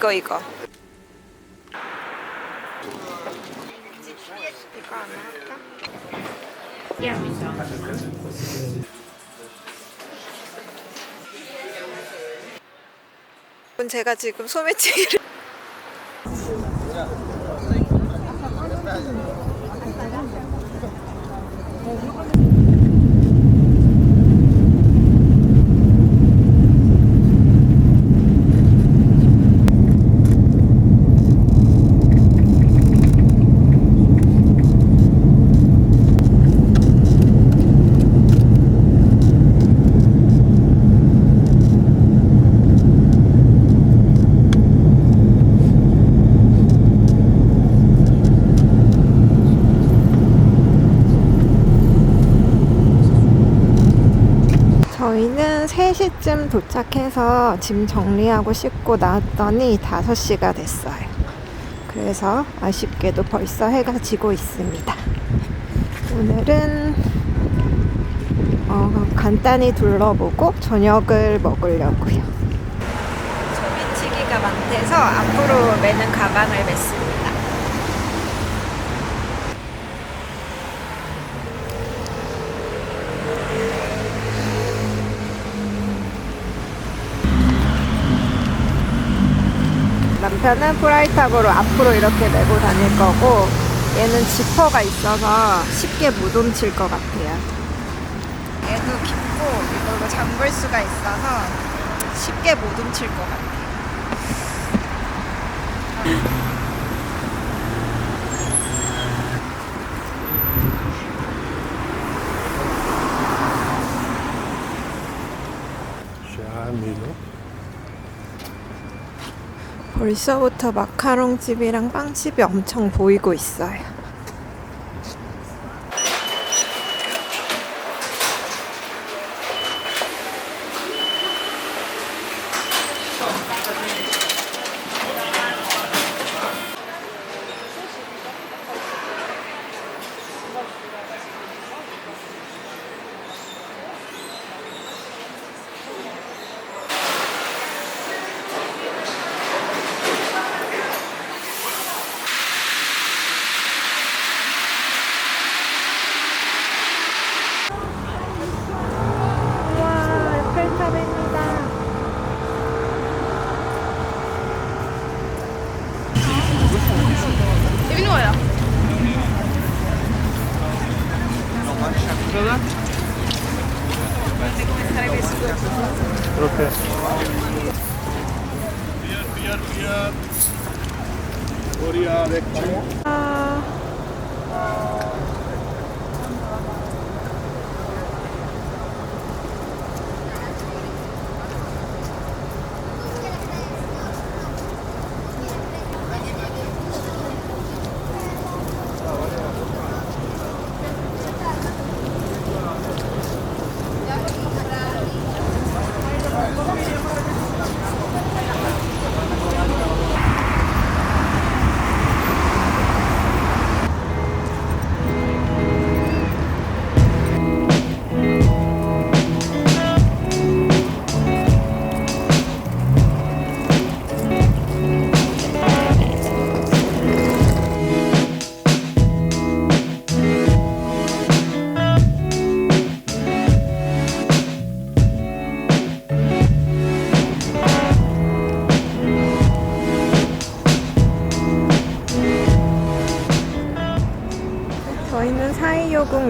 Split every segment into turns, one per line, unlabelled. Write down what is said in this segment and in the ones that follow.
이거 이거. 제가 지금 소매치기를 저희는 3시쯤 도착해서 짐 정리하고 씻고 나왔더니 5시가 됐어요. 그래서 아쉽게도 벌써 해가 지고 있습니다. 오늘은 어, 간단히 둘러보고 저녁을 먹으려고요. 소매치기가 많대서 앞으로 매는 가방을 맸습니다. 남편은 프라이탑으로 앞으로 이렇게 메고 다닐 거고 얘는 지퍼가 있어서 쉽게 못 옮칠 것 같아요. 얘도 깊고 이걸로 잠글 수가 있어서 쉽게 못 옮칠 것 같아요. 벌써부터 마카롱 집이랑 빵집이 엄청 보이고 있어요.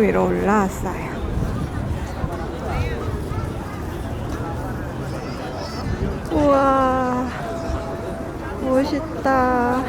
위로 올라왔어요. 우와, 멋있다.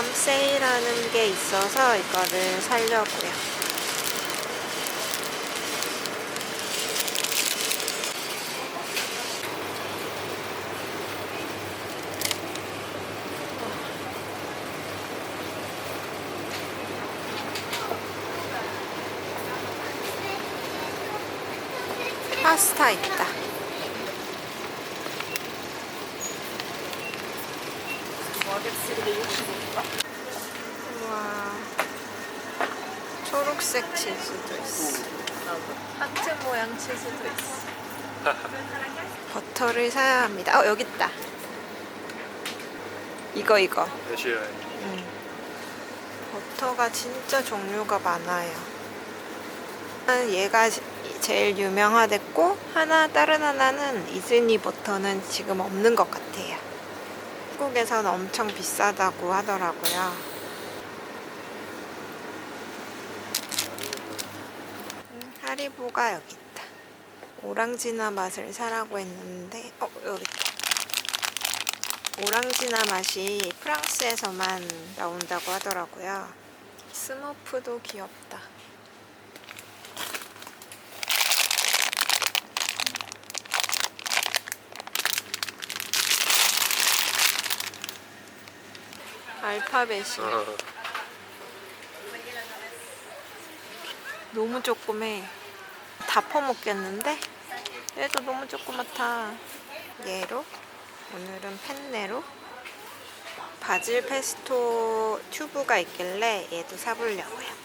마감 세일하는 게 있어서 이거를 살려고요. 파스타 있다. 우와. 초록색 치즈도 있어. 하트 모양 치즈도 있어. 버터를 사야 합니다. 어, 여기 있다. 이거 이거.
몇시에
버터가 진짜 종류가 많아요. 얘가 지- 제일 유명하댔고 하나 다른 하나는 이즈니 버터는 지금 없는 것 같아요. 한국에선 엄청 비싸다고 하더라고요. 음, 하리보가 여기 있다. 오랑지나 맛을 사라고 했는데 어 여기. 오랑지나 맛이 프랑스에서만 나온다고 하더라고요. 스머프도 귀엽다. 알파벳이 너무 조그매. 다 퍼먹겠는데? 얘도 너무 조그맣다. 얘로 오늘은 펜네로 바질 페스토 튜브가 있길래 얘도 사보려고요.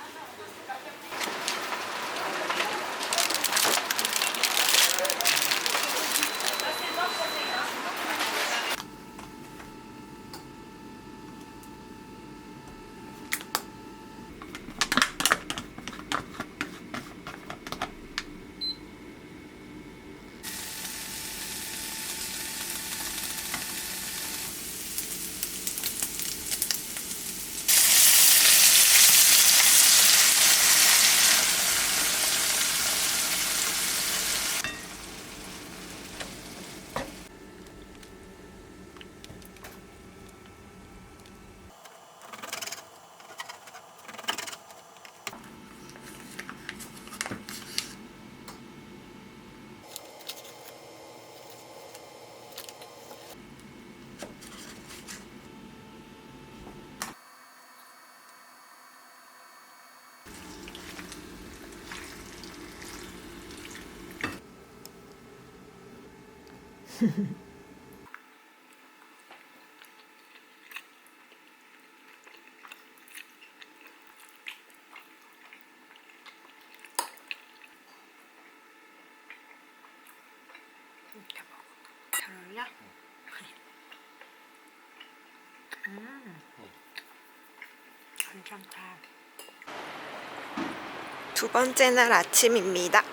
음. 두 번째 날 아침입니다.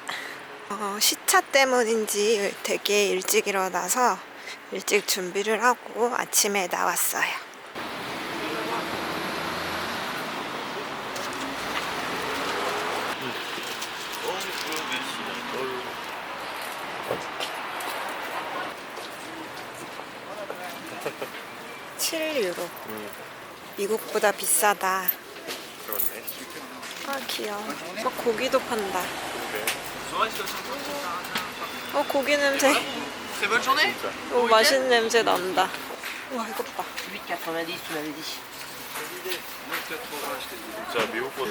어, 시차 때문인지 되게 일찍 일어나서 일찍 준비를 하고 아침에 나왔어요. 칠 유로.
음,
미국보다 비싸다.
그렇네.
아 귀여워. 저 고기도 판다.
네.
어 고기 냄새.
진짜.
오 맛있는 냄새 난다. 와 이것 봐.
8,90 tu m'avais dit.
진짜 미국보다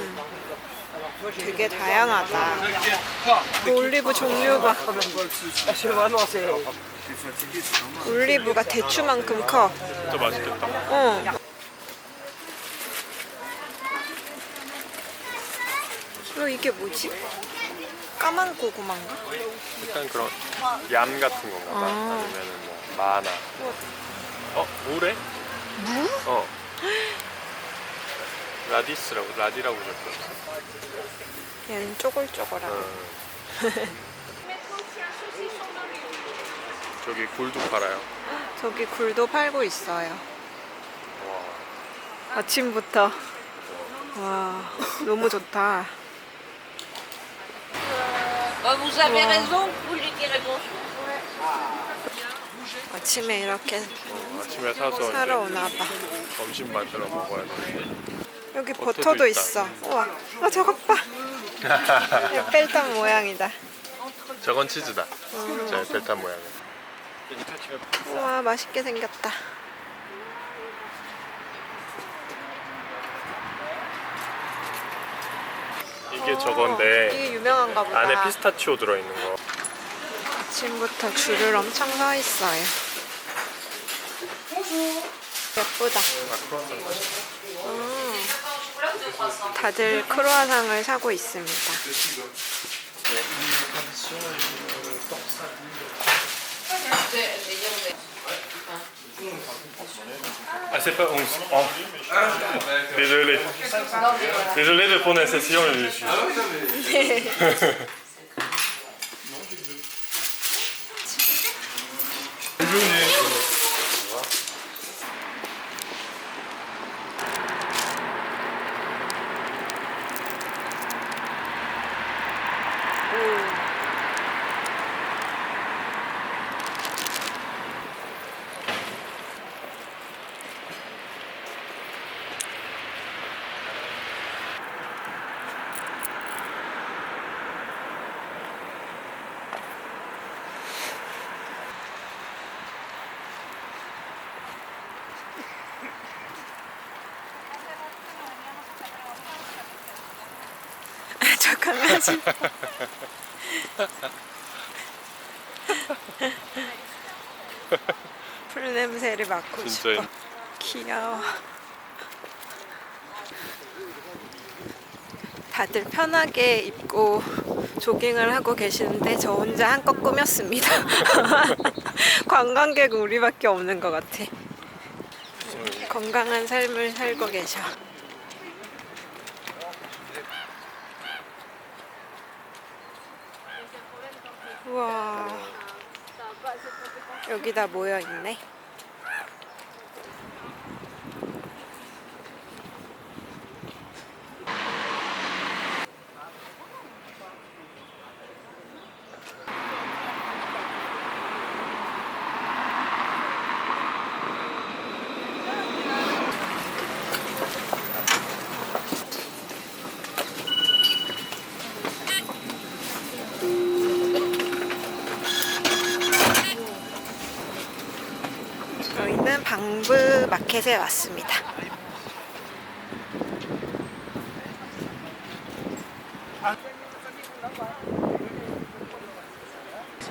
되게 다양하다. 그 올리브 종류가
c'est.
올리브가 대추만큼 커.
진짜 맛있겠다.
어. 어 이게 뭐지? 까만 고구마인가?
약간 그런 얌 같은 건가 봐.
아.
아니면은 뭐 마나. 어, 무래?
무?
어. 라디스라고 라디라고 적혔어.
얘는 쪼글쪼글하고.
어. 저기 굴도 팔아요.
저기 굴도 팔고 있어요.
와.
아침부터. 와 너무 좋다.
Bah, vous avez raison, vous lui direz bonjour.
아침에 이렇게
어, 아침에 사서
사러 오나 봐.
점심 만들어 먹어야 되는데.
여기
버터도.
있어. 우와. 아 저것 봐. 에펠탑 모양이다.
저건 치즈다. 저 에펠탑 모양은.
우와 맛있게 생겼다.
이게 저건데
이게 유명한가 보다.
안에 피스타치오 들어있는 거.
아침부터 줄을 엄청 서 있어요. 예쁘다. 음, 다들 크로아상을 사고 있습니다.
C'est pas 11. Oh. Désolé. Désolé de prononciation. Je suis...
저 강아지. 풀 냄새를 맡고
진짜
싶어. 귀여워. 다들 편하게 입고 조깅을 하고 계시는데 저 혼자 한껏 꾸몄습니다. 관광객은 우리밖에 없는 것 같아. 건강한 삶을 살고 계셔. 우와. 여기 다 모여 있네. 저희는 방브 마켓에 왔습니다.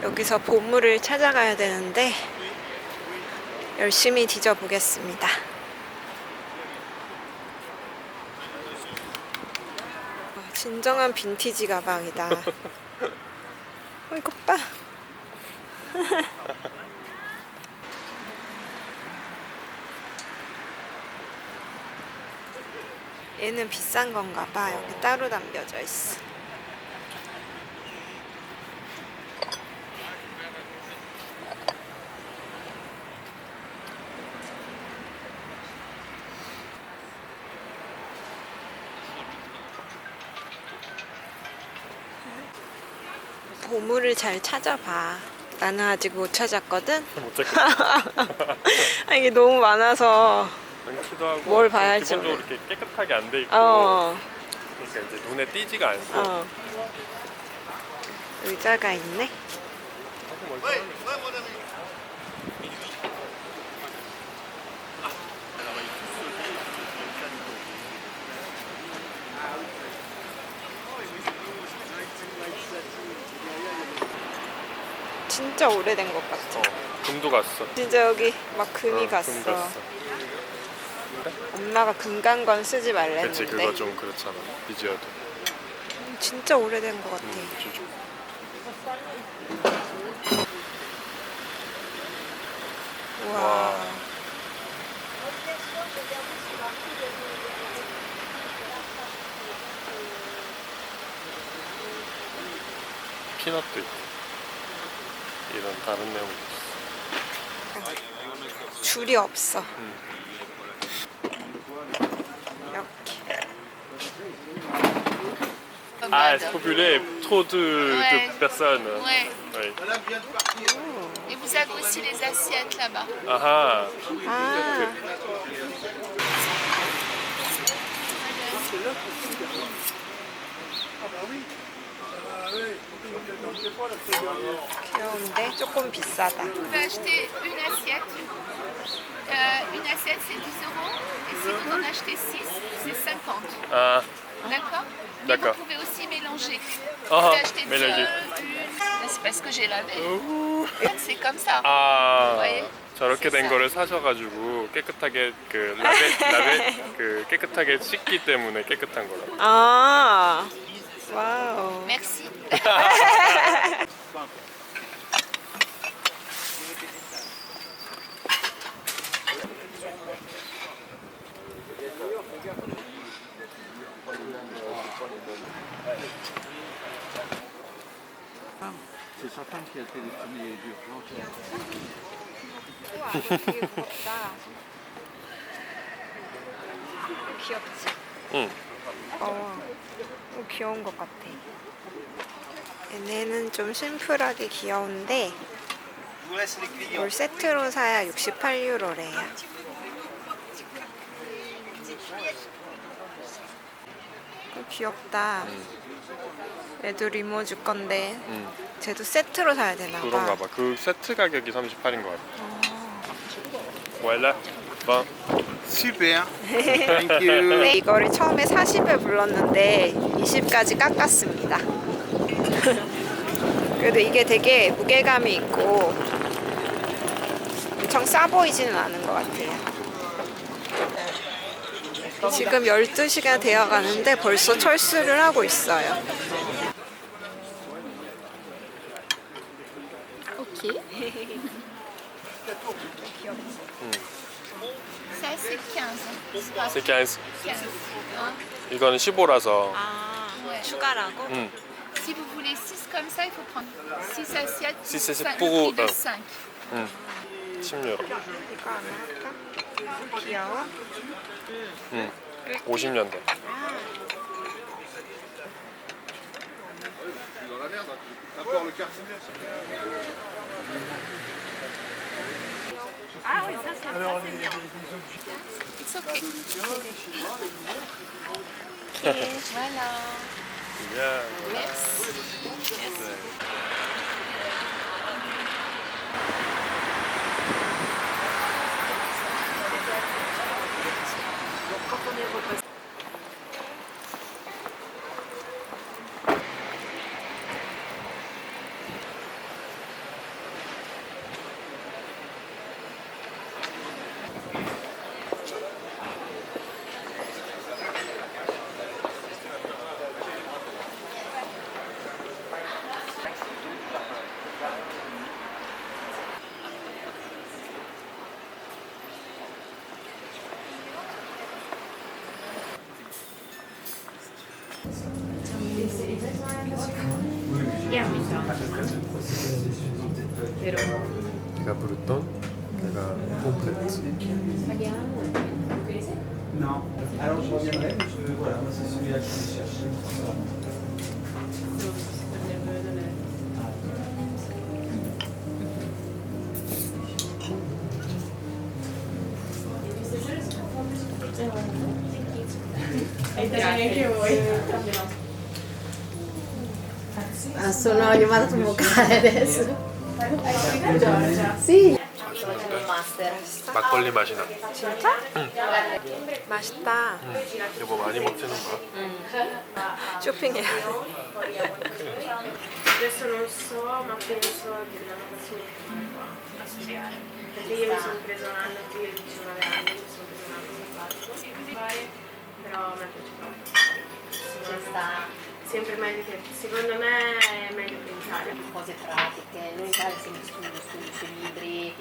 여기서 보물을 찾아가야 되는데 열심히 뒤져보겠습니다. 와, 진정한 빈티지 가방이다. 어, 이것 봐. 얘는 비싼 건가 봐. 여기 따로 담겨져 있어. 보물을 잘 찾아봐. 나는 아직 못 찾았거든.
못 찾겠다.
아, 이게 너무 많아서.
많기도 하고
뭘 봐야 할지
기본적으로 이렇게 깨끗하게 안 돼 있고
어,
그러니까 이제 눈에 띄지가 않고
어. 의자가 있네. 진짜 오래된 것 같아.
어, 금도 갔어.
진짜 여기 막 금이
어,
갔어.
금 갔어.
엄마가 금강건 쓰지 말랬는데.
그치 그거 좀 그렇잖아. 비지어도.
진짜 오래된 것 같아.
음, 좀-
우와.
와. 피넛도 있고 이런 다른 내용도 있어.
줄이 없어.
음. Ah, c'est populaire, trop de, personnes.
Ouais. Et vous avez aussi les assiettes là-bas.
Ah ah.
ah.
Vous pouvez acheter une assiette. Euh, une assiette, c'est 10 euros. Et si vous en achetez 6, c'est 50.
Ah.
D'accord Mais
D'accord.
vous pouvez aussi mélanger.
Ah,
Vous pouvez acheter
mélanger.
deux, une. C'est parce que j'ai lavé.
오.
C'est comme ça.
아
왜?
저렇게 된. 거를 사셔가지고 깨끗하게 그 라베 라베 그 깨끗하게 씻기 때문에 깨끗한 거라.
아, 와우.
Merci.
Qui a téléphoné.
귀엽지?
응.
어, 어, 귀여운 것 같아. 얘네는 좀 심플하게 귀여운데 이걸 세트로 사야 68유로래요. 어, 귀엽다. 얘도 리모 줄 건데
응.
쟤도 세트로 사야 되나
그런가
봐.
봐. 그 세트 가격이 38인 것 같아. voilà. Bon.
Super. Thank you.
네, 이거를 처음에 40에 불렀는데 20까지 깎았습니다. 그래도 이게 되게 무게감이 있고 엄청 싸 보이지는 않은 것 같아요. 지금 12시가 되어 가는데 벌써 철수를 하고 있어요.
Ok. Ça, c'est 15. Ah,
C'est 15.
15. Hein?
이거는 15라서.
아, 추가라고?
응.
Si vous voulez 6 comme ça, il faut prendre 6 assiettes.
Six assiettes
cinq-
pour-
le prix de
euh,
5.
응. 10유로.
이거 하나 할까? 귀여워?
응. 50년대. Ah.
It's okay.
Et voilà. Merci. Merci.
Ah, sono chiamata un vocale adesso. Sì. Master.
막걸리 맛이 나.
진짜? 맛있다.
여보 많이 먹지는 마.
쇼핑해야 돼.
Adesso non so, ma penso di una nazione a studiare. Perché io mi sono preso un anno qui, io 19 anni, mi sono preso un anno di fare, però a me piace proprio.
Ci sta
Sempre meglio che, secondo me è meglio che in Italia.
cose pratiche, noi in Italia sempre studio, studio sui libri,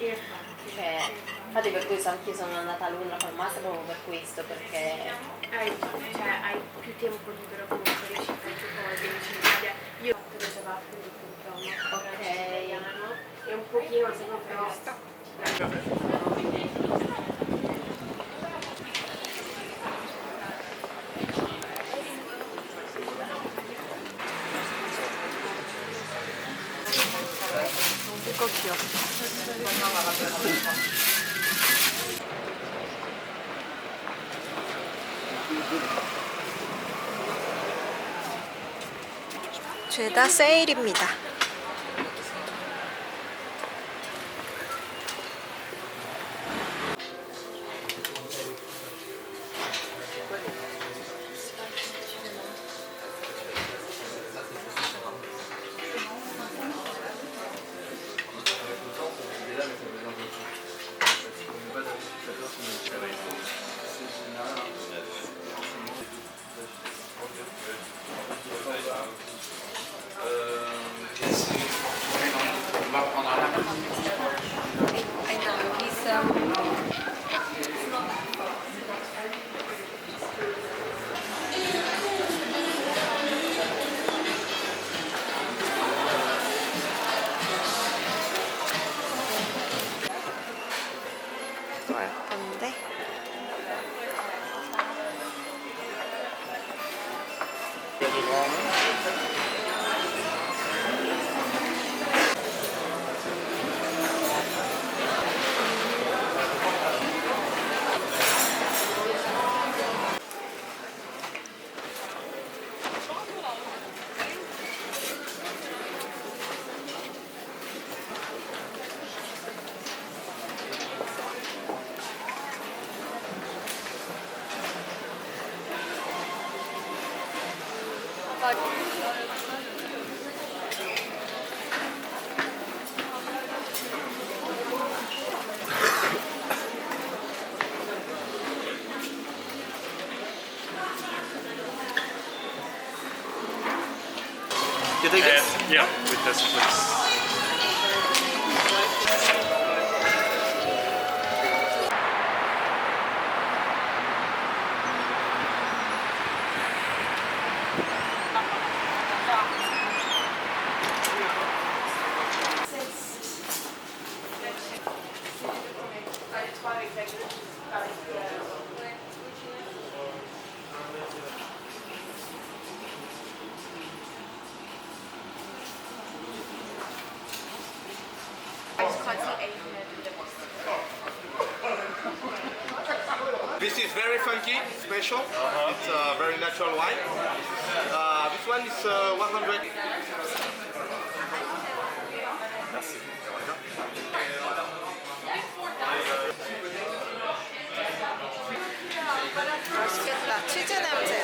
cioè, infatti per questo anche io sono andata a Londra col master proprio per questo, perché
hai, cioè, hai più tempo libero comunque, riesci a fare più cose, in Italia io ho fatto delle sabatiche di tutto, una
Ok.
italiano e un pochino secondo però
죄다 세일입니다.
Ngon You take this?
Yeah, with this, please.
맛있겠다. 치즈 냄새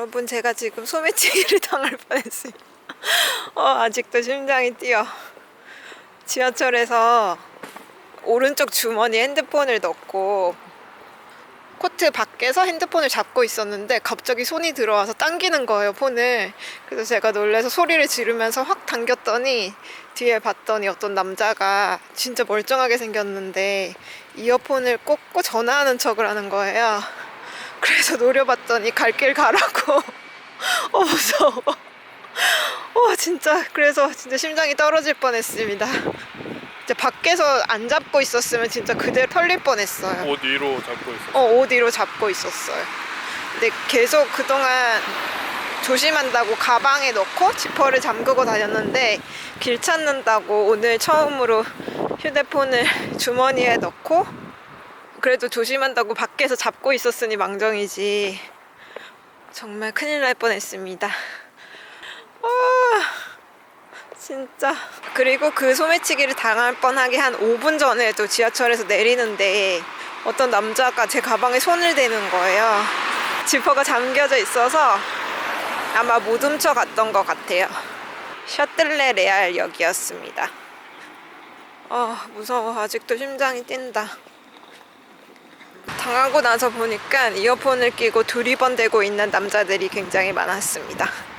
여러분 제가 지금 소매치기를 당할 뻔했어요. 어, 아직도 심장이 뛰어. 지하철에서 오른쪽 주머니에 핸드폰을 넣고 코트 밖에서 핸드폰을 잡고 있었는데 갑자기 손이 들어와서 당기는 거예요 폰을 그래서 제가 놀래서 소리를 지르면서 확 당겼더니 뒤에 봤더니 어떤 남자가 진짜 멀쩡하게 생겼는데 이어폰을 꽂고 전화하는 척을 하는 거예요 그래서 노려봤더니 갈 길 가라고. 어 무서워. 와 진짜. 그래서 진짜 심장이 떨어질 뻔했습니다. 이제 밖에서 안 잡고 있었으면 진짜 그대로 털릴 뻔했어요.
옷 위로 잡고 있어.
어, 옷 위로 잡고 있었어요. 근데 계속 그동안 조심한다고 가방에 넣고 지퍼를 잠그고 다녔는데 길 찾는다고 오늘 처음으로 휴대폰을 주머니에 넣고 그래도 조심한다고 밖에서 잡고 있었으니 망정이지. 정말 큰일 날 뻔했습니다. 아, 진짜. 그리고 그 소매치기를 당할 뻔하게 한 5분 전에도 지하철에서 내리는데 어떤 남자가 제 가방에 손을 대는 거예요. 지퍼가 잠겨져 있어서 아마 못 훔쳐갔던 것 같아요. 셔틀레 레알역이었습니다. 아 무서워 아직도 심장이 뛴다. 당하고 나서 보니까 이어폰을 끼고 두리번대고 있는 남자들이 굉장히 많았습니다.